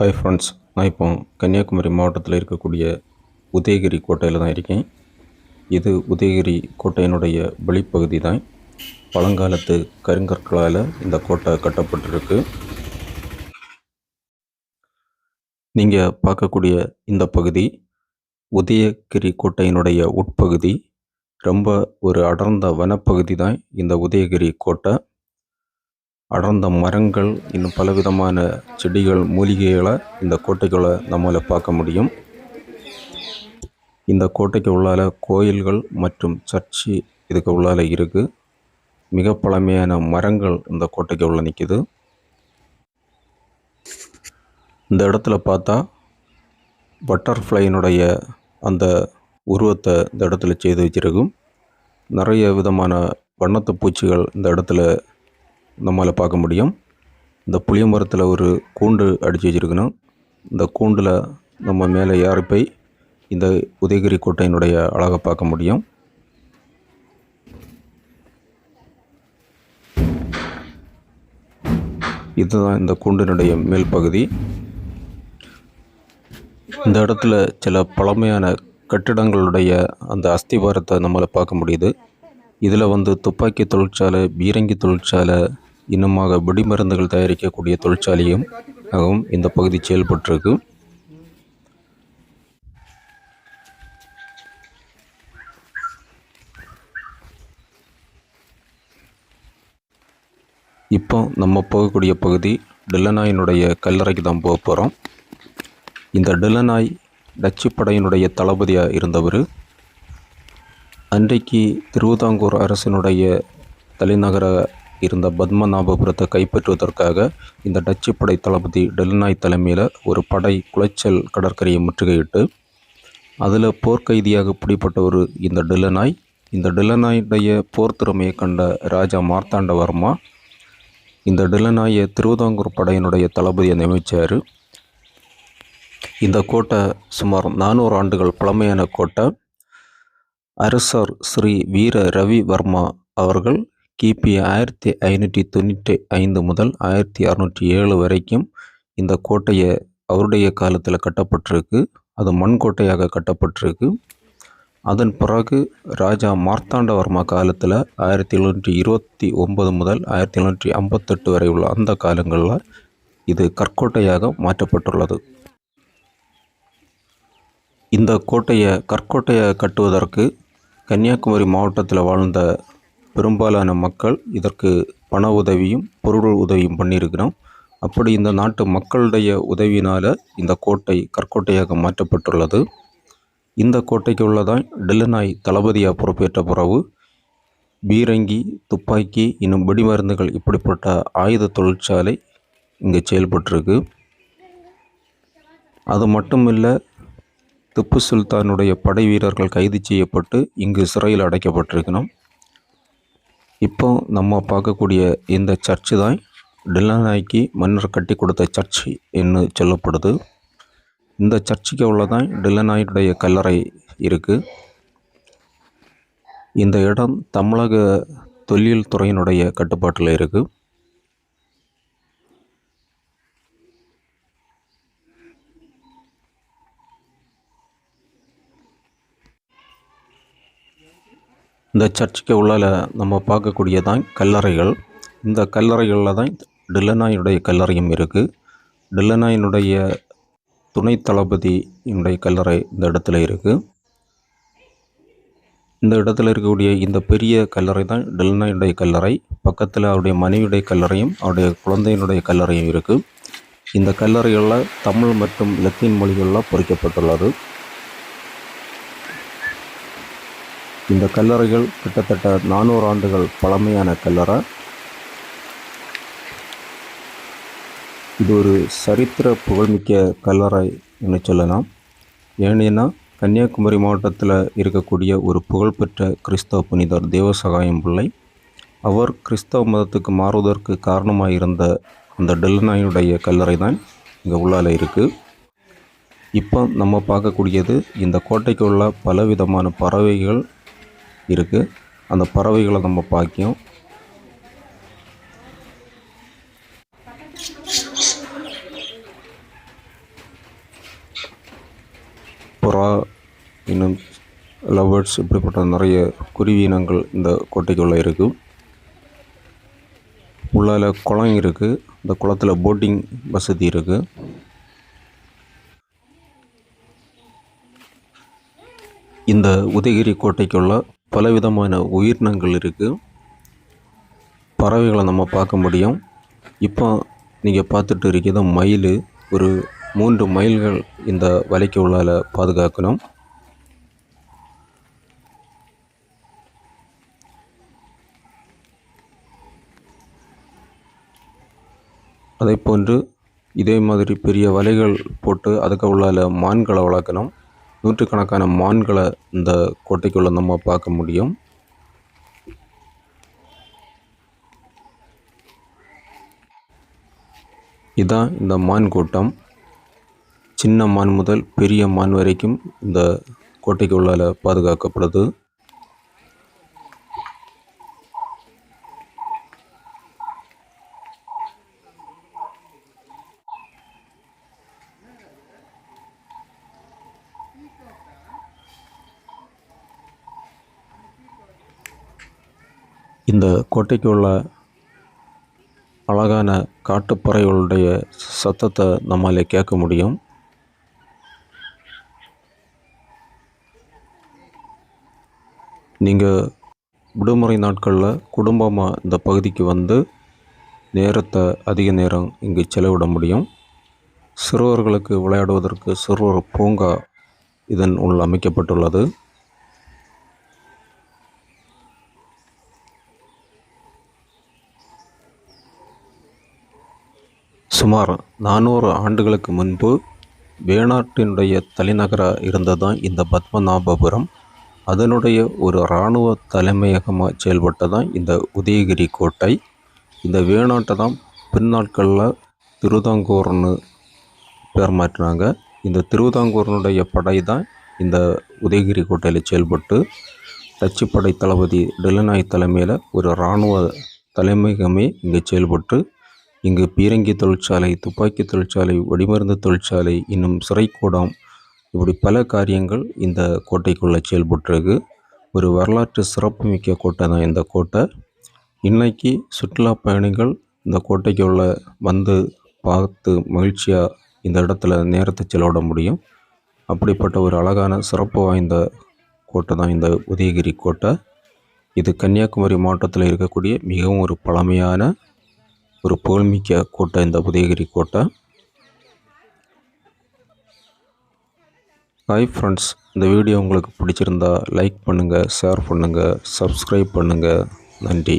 Hi friends நான் இப்போ கன்னியாகுமரி மாவட்டத்தில் இருக்கக்கூடிய உதயகிரி கோட்டையில் தான் இருக்கேன். இது உதயகிரி கோட்டையினுடைய வெளிப்பகுதி தான். பழங்காலத்து கருங்கற்களால் இந்த கோட்டை கட்டப்பட்டிருக்கு. நீங்கள் பார்க்கக்கூடிய இந்த பகுதி உதயகிரி கோட்டையினுடைய உட்பகுதி. ரொம்ப ஒரு அடர்ந்த வனப்பகுதி தான் இந்த உதயகிரி கோட்டை. அடர்ந்த மரங்கள் இன்னும் பலவிதமான செடிகள் மூலிகைகளை இந்த கோட்டைக்குள்ளே நம்மளால் பார்க்க முடியும். இந்த கோட்டைக்கு உள்ளால கோயில்கள் மற்றும் சர்ச்சு இதுக்கு உள்ளால இருக்குது மிக பழமையான மரங்கள் இந்த கோட்டைக்கு உள்ள நிற்கிது இந்த இடத்துல பார்த்தா பட்டர்ஃப்ளைனுடைய அந்த உருவத்தை இந்த இடத்துல செய்து வச்சிருக்கும். நிறைய விதமான வண்ணத்து பூச்சிகள் இந்த இடத்துல நம்மளால் பார்க்க முடியும். இந்த புளிய மரத்தில் ஒரு கூண்டு அடித்து வச்சிருக்கணும். இந்த கூண்டில் நம்ம மேலே ஏறி போய் இந்த உதயகிரி கோட்டையினுடைய அழகை பார்க்க முடியும். இதுதான் இந்த கூண்டினுடைய மேல் பகுதி. இந்த இடத்துல சில பழமையான கட்டிடங்களுடைய அந்த அஸ்திவாரத்தை நம்மளால் பார்க்க முடியுது. இதில் வந்து துப்பாக்கி தொழிற்சாலை பீரங்கி தொழிற்சாலை இன்னுமாக வெடிமருந்துகள் தயாரிக்கக்கூடிய தொழிற்சாலையும் ஆகவும் இந்த பகுதி செயல்பட்டிருக்கு. இப்போ நம்ம போகக்கூடிய பகுதி டில்லனாயினுடைய கல்லறைக்கு தான் போக போகிறோம் இந்த டில்லனாய் டச்சு படையினுடைய தளபதியாக இருந்தவர் அன்றைக்கு திருவிதாங்கூர் அரசினுடைய தலைநகர இருந்த பத்மநாபபுரத்தை கைப்பற்றுவதற்காக இந்த டச்சு படை தளபதி டெல்னாய் தலைமையில் ஒரு படை குளைச்சல் கடற்கரையை முற்றுகையிட்டு அதில் போர்க்கைதியாக பிடிப்பட்ட ஒரு இந்த டில்லனாய் இந்த டில்லனாயுடைய போர் திறமையை கண்ட ராஜா மார்த்தாண்டவர்மா இந்த டில்லனாயை திருவிதாங்கூர் படையினுடைய தளபதியை நியமித்தார் இந்த கோட்டை சுமார் நானூறு ஆண்டுகள் பழமையான கோட்டை. அரசர் ஸ்ரீ வீர ரவி வர்மா அவர்கள் கிபி ஆயிரத்தி ஐநூற்றி தொண்ணூற்றி ஐந்து முதல் ஆயிரத்தி அறநூற்றி ஏழு வரைக்கும் இந்த கோட்டையை அவருடைய காலத்தில் கட்டப்பட்டிருக்கு. அது மண் கோட்டையாக கட்டப்பட்டிருக்கு. அதன் பிறகு ராஜா மார்த்தாண்டவர்மா காலத்தில் ஆயிரத்தி எழுநூற்றி இருபத்தி ஒன்பது முதல் ஆயிரத்தி எழுநூற்றி ஐம்பத்தெட்டு வரை உள்ள அந்த காலங்களில் இது கற்கோட்டையாக மாற்றப்பட்டுள்ளது. இந்த கோட்டையை கற்கோட்டையை கட்டுவதற்கு கன்னியாகுமரி மாவட்டத்தில் வாழ்ந்த பெரும்பாலான மக்கள் இதற்கு பண உதவியும் பொருள் உதவியும் பண்ணியிருக்கிறோம். அப்படி இந்த நாட்டு மக்களுடைய உதவியினால் இந்த கோட்டை கற்கோட்டையாக மாற்றப்பட்டுள்ளது. இந்த கோட்டைக்கு உள்ளதான் டெல்லனாய் தளபதியாக பொறுப்பேற்ற பிறகு பீரங்கி துப்பாக்கி இன்னும் வெடிமருந்துகள் இப்படிப்பட்ட ஆயுத தொழிற்சாலை இங்கே செயல்பட்டிருக்கு. அது மட்டும் இல்லை திப்பு சுல்தானுடைய படை வீரர்கள் கைது செய்யப்பட்டு இங்கு சிறையில் அடைக்கப்பட்டிருக்கணும் இப்போ நம்ம பார்க்கக்கூடிய இந்த சர்ச்சு தான் டில்லனாய்க்கு மன்னர் கட்டி கொடுத்த சர்ச்சு என்று சொல்லப்படுது. இந்த சர்ச்சுக்கு உள்ளதான் டில்லநாயுடைய கல்லறை இருக்குது இந்த இடம் தமிழக தொல்லியல் துறையினுடைய கட்டுப்பாட்டில் இருக்குது இந்த சர்ச்சுக்கு உள்ளால நம்ம பார்க்கக்கூடியதான் கல்லறைகள். இந்த கல்லறைகளில் தான் டில்லனாயினுடைய கல்லறையும் இருக்குது டில்லனாயினுடைய துணை தளபதியினுடைய கல்லறை இந்த இடத்துல இருக்குது இந்த இடத்துல இருக்கக்கூடிய இந்த பெரிய கல்லறை தான் டில்லனாயினுடைய கல்லறை. பக்கத்தில் அவருடைய மனைவியுடைய கல்லறையும் அவருடைய குழந்தையினுடைய கல்லறையும் இருக்குது இந்த கல்லறைகளில் தமிழ் மற்றும் லத்தீன் மொழிகளில் பொறிக்கப்பட்டுள்ளது. இந்த கல்லறைகள் கிட்டத்தட்ட நானூறு ஆண்டுகள் பழமையான கல்லறை. இது ஒரு சரித்திர புகழ்மிக்க கல்லறை என்று சொல்லலாம். ஏனென்னா கன்னியாகுமரி மாவட்டத்தில் இருக்கக்கூடிய ஒரு புகழ்பெற்ற கிறிஸ்தவ புனிதர் தேவசகாயம் பிள்ளை அவர் கிறிஸ்தவ மதத்துக்கு மாறுவதற்கு காரணமாக இருந்த அந்த டெல்லனாயினுடைய கல்லறை தான் இங்கே உள்ளால் இருக்குது இப்போ நம்ம பார்க்கக்கூடியது இந்த கோட்டைக்கு உள்ள பலவிதமான பறவைகள் இருக்குது அந்த பறவைகளை நம்ம பார்க்கும் புறா இன்னும் லவ்வர்ட்ஸ் இப்படிப்பட்ட நிறைய குருவி இனங்கள் இந்த கோட்டைக்குள்ளே இருக்குது உள்ளால குளம் இருக்குது இந்த குளத்தில் போட்டிங் வசதி இருக்குது இந்த உதயகிரி கோட்டைக்குள்ள பலவிதமான உயிரினங்கள் இருக்குது பறவைகளை நம்ம பார்க்க முடியும். இப்போ நீங்கள் பார்த்துட்டு இருக்கிறது மயில். ஒரு மூன்று மயில்கள் இந்த வலைக்கு உள்ளால பாதுகாக்கணும். அதே போன்று இதே மாதிரி பெரிய வலைகள் போட்டு அதுக்கு உள்ளால் மான்களை வளர்க்கணும். நூற்றுக்கணக்கான மான்களை இந்த கோட்டைக்குள்ளே நம்ம பார்க்க முடியும். இதான் இந்த மான் கூட்டம். சின்ன மான் முதல் பெரிய மான் வரைக்கும் இந்த கோட்டைக்கு உள்ளால பாதுகாக்கப்படுது. இந்த கோட்டைக்கு உள்ள அழகான காட்டுப்பறைகளுடைய சத்தத்தை நம்மால் கேட்க முடியும். நீங்கள் விடுமுறை நாட்களில் குடும்பமாக இந்த பகுதிக்கு வந்து நேரத்தை அதிக நேரம் இங்கு செலவிட முடியும். சிறுவர்களுக்கு விளையாடுவதற்கு சிறுவர் பூங்கா இதன் உள் அமைக்கப்பட்டுள்ளது. சுமார் நானூறு ஆண்டுகளுக்கு முன்பு வேணாட்டினுடைய தலைநகராக இருந்தது தான் இந்த பத்மநாபபுரம். அதனுடைய ஒரு இராணுவ தலைமையகமாக செயல்பட்டதான் இந்த உதயகிரி கோட்டை. இந்த வேணாட்டை தான் பின்னாட்களில் திருவிதாங்கூர்னு பேர் மாற்றினாங்க. இந்த திருவிதாங்கூரினுடைய படை தான் இந்த உதயகிரி கோட்டையில் செயல்பட்டு டச்சு படை தளபதி டெல்லனாய் தலைமையில் ஒரு இராணுவ தலைமையகமே இங்கே செயல்பட்டு இங்கு பீரங்கி தொழிற்சாலை துப்பாக்கி தொழிற்சாலை வெடிமருந்து தொழிற்சாலை இன்னும் சிறைக்கூடம் இப்படி பல காரியங்கள் இந்த கோட்டைக்குள்ளே செயல்பட்டுருக்கு. ஒரு வரலாற்று சிறப்புமிக்க கோட்டை தான் இந்த கோட்டை. இன்றைக்கி சுற்றுலா பயணிகள் இந்த கோட்டைக்குள்ள வந்து பார்த்து மகிழ்ச்சியாக இந்த இடத்துல நேரத்தை செலவிட முடியும். அப்படிப்பட்ட ஒரு அழகான சிறப்பு வாய்ந்த கோட்டை தான் இந்த உதயகிரி கோட்டை. இது கன்னியாகுமரி மாவட்டத்தில் இருக்கக்கூடிய மிகவும் ஒரு பழமையான ஒரு புகழ்மிக்க கோட்டை இந்த உதயகிரி கோட்டை. ஹாய் ஃப்ரெண்ட்ஸ் இந்த வீடியோ உங்களுக்கு பிடிச்சிருந்தா லைக் பண்ணுங்கள் ஷேர் பண்ணுங்கள் சப்ஸ்கிரைப் பண்ணுங்கள் நன்றி.